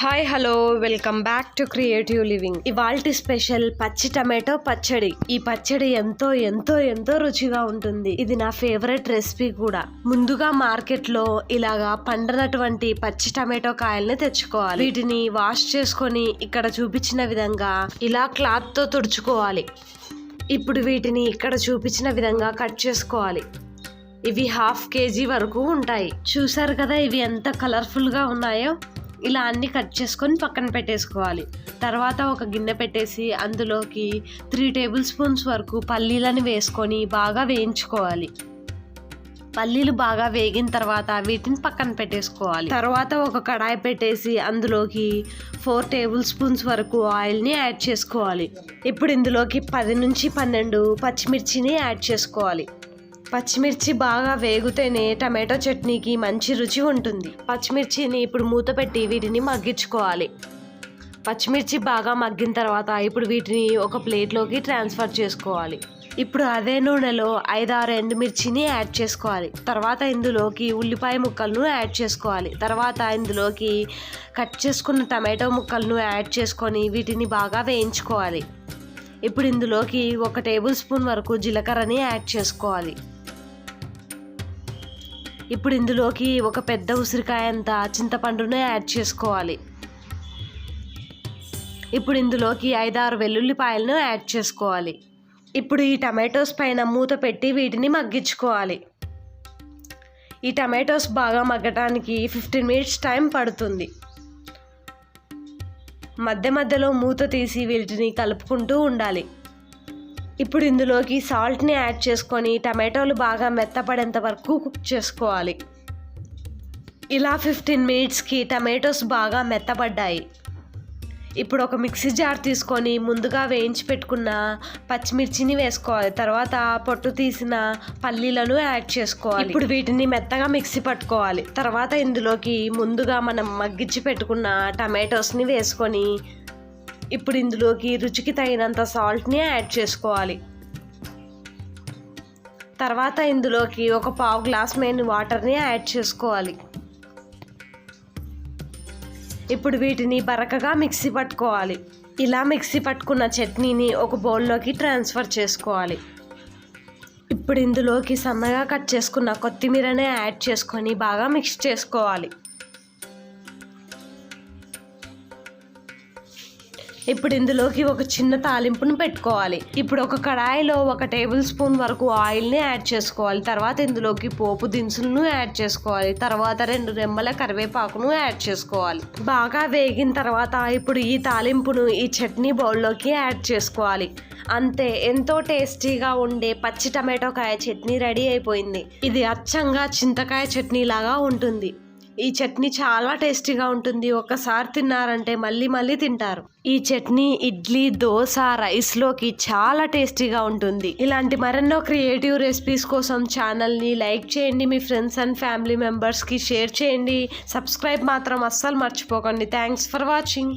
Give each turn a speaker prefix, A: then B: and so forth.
A: Hi hello welcome back to creative living. ఇవాల్టి special పచ్చి tomato పచ్చడి. ఈ పచ్చడి ఎంతో ఎంతో ఎంతో రుచిగా ఉంటుంది. ఇది నా ఫేవరెట్ రెసిపీ కూడా. ముందుగా మార్కెట్లో ఇలాగా పండనటువంటి పచ్చి టమాటో కాయల్ని తెచ్చుకోవాలి. వీటిని వాష్ చేసుకొని ఇక్కడ చూపించిన విధంగా ఇలా క్లాత్తో తుడుచుకోవాలి. ఇప్పుడు వీటిని ఇక్కడ చూపించిన విధంగా కట్ చేసుకోవాలి. ఇవి హాఫ్ కేజీ వరకు ఉంటాయి. చూసారు కదా ఇవి ఎంత కలర్ఫుల్గా ఉన్నాయో? ఇలా అన్ని కట్ చేసుకొని పక్కన పెట్టేసుకోవాలి. తర్వాత ఒక గిన్నె పెట్టేసి అందులోకి త్రీ టేబుల్ స్పూన్స్ వరకు పల్లీలను వేసుకొని బాగా వేయించుకోవాలి. పల్లీలు బాగా వేగిన తర్వాత వీటిని పక్కన పెట్టేసుకోవాలి. తర్వాత ఒక కడాయి పెట్టేసి అందులోకి ఫోర్ టేబుల్ స్పూన్స్ వరకు ఆయిల్ని యాడ్ చేసుకోవాలి. ఇప్పుడు ఇందులోకి పది నుంచి పన్నెండు పచ్చిమిర్చిని యాడ్ చేసుకోవాలి. పచ్చిమిర్చి బాగా వేగితేనే టమాటో చట్నీకి మంచి రుచి ఉంటుంది. పచ్చిమిర్చిని ఇప్పుడు మూత పెట్టి వీటిని మగ్గించుకోవాలి. పచ్చిమిర్చి బాగా మగ్గిన తర్వాత ఇప్పుడు వీటిని ఒక ప్లేట్లోకి ట్రాన్స్ఫర్ చేసుకోవాలి. ఇప్పుడు అదే నూనెలో ఐదారు ఎండుమిర్చిని యాడ్ చేసుకోవాలి. తర్వాత ఇందులోకి ఉల్లిపాయ ముక్కలను యాడ్ చేసుకోవాలి. తర్వాత ఇందులోకి కట్ చేసుకున్న టమాటో ముక్కలను యాడ్ చేసుకొని వీటిని బాగా వేయించుకోవాలి. ఇప్పుడు ఇందులోకి ఒక టేబుల్ స్పూన్ వరకు జీలకర్రని యాడ్ చేసుకోవాలి. ఇప్పుడు ఇందులోకి ఒక పెద్ద ఉసిరికాయ అంత చింతపండును యాడ్ చేసుకోవాలి. ఇప్పుడు ఇందులోకి ఐదారు వెల్లుల్లిపాయలను యాడ్ చేసుకోవాలి. ఇప్పుడు ఈ టమాటోస్ పైన మూత పెట్టి వీటిని మగ్గించుకోవాలి. ఈ టమాటోస్ బాగా మగ్గటానికి ఫిఫ్టీన్ మినిట్స్ టైం పడుతుంది. మధ్య మధ్యలో మూత తీసి వీటిని కలుపుకుంటూ ఉండాలి. ఇప్పుడు ఇందులోకి సాల్ట్ని యాడ్ చేసుకొని టమాటోలు బాగా మెత్తపడేంత వరకు కుక్ చేసుకోవాలి. ఇలా ఫిఫ్టీన్ మినిట్స్కి టమాటోస్ బాగా మెత్తబడ్డాయి ఇప్పుడు ఒక మిక్సీ జార్ తీసుకొని ముందుగా వేయించి పెట్టుకున్న పచ్చిమిర్చిని వేసుకోవాలి. తర్వాత పొట్టు తీసిన పల్లీలను యాడ్ చేసుకోవాలి. ఇప్పుడు వీటిని మెత్తగా మిక్సీ పట్టుకోవాలి. తర్వాత ఇందులోకి ముందుగా మనం మగ్గించి పెట్టుకున్న టమాటోస్ని వేసుకొని ఇప్పుడు ఇందులోకి రుచికి తగినంత సాల్ట్ని యాడ్ చేసుకోవాలి. తర్వాత ఇందులోకి ఒక పావు గ్లాస్ మెయిన్ వాటర్ని యాడ్ చేసుకోవాలి. ఇప్పుడు వీటిని బరకగా మిక్సీ పట్టుకోవాలి. ఇలా మిక్సీ పట్టుకున్న చట్నీని ఒక బౌల్లోకి ట్రాన్స్ఫర్ చేసుకోవాలి. ఇప్పుడు ఇందులోకి సన్నగా కట్ చేసుకున్న కొత్తిమీరనే యాడ్ చేసుకొని బాగా మిక్స్ చేసుకోవాలి. ఇప్పుడు ఇందులోకి ఒక చిన్న తాలింపును పెట్టుకోవాలి. ఇప్పుడు ఒక కడాయిలో ఒక టేబుల్ స్పూన్ వరకు ఆయిల్ని యాడ్ చేసుకోవాలి. తర్వాత ఇందులోకి పోపు దినుసులను యాడ్ చేసుకోవాలి. తర్వాత రెండు రెమ్మల కరివేపాకును యాడ్ చేసుకోవాలి. బాగా వేగిన తర్వాత ఇప్పుడు ఈ తాలింపును ఈ చట్నీ బౌల్లోకి యాడ్ చేసుకోవాలి. అంతే ఎంతో టేస్టీగా ఉండే పచ్చి టమాటో కాయ చట్నీ రెడీ అయిపోయింది. ఇది అచ్చంగా చింతకాయ చట్నీ లాగా ఉంటుంది. ఈ చట్నీ చాలా టేస్టీగా ఉంటుంది. ఒక్కసారి తిన్నారంటే మళ్ళీ మళ్ళీ తింటారు. ఈ చట్నీ ఇడ్లీ దోశ రైస్లోకి చాలా టేస్టీగా ఉంటుంది. ఇలాంటి మరెన్నో క్రియేటివ్ రెసిపీస్ కోసం ఛానల్ని లైక్ చేయండి. మీ ఫ్రెండ్స్ అండ్ ఫ్యామిలీ మెంబర్స్కి షేర్ చేయండి. సబ్స్క్రైబ్ మాత్రం అస్సలు మర్చిపోకండి. Thanks for watching.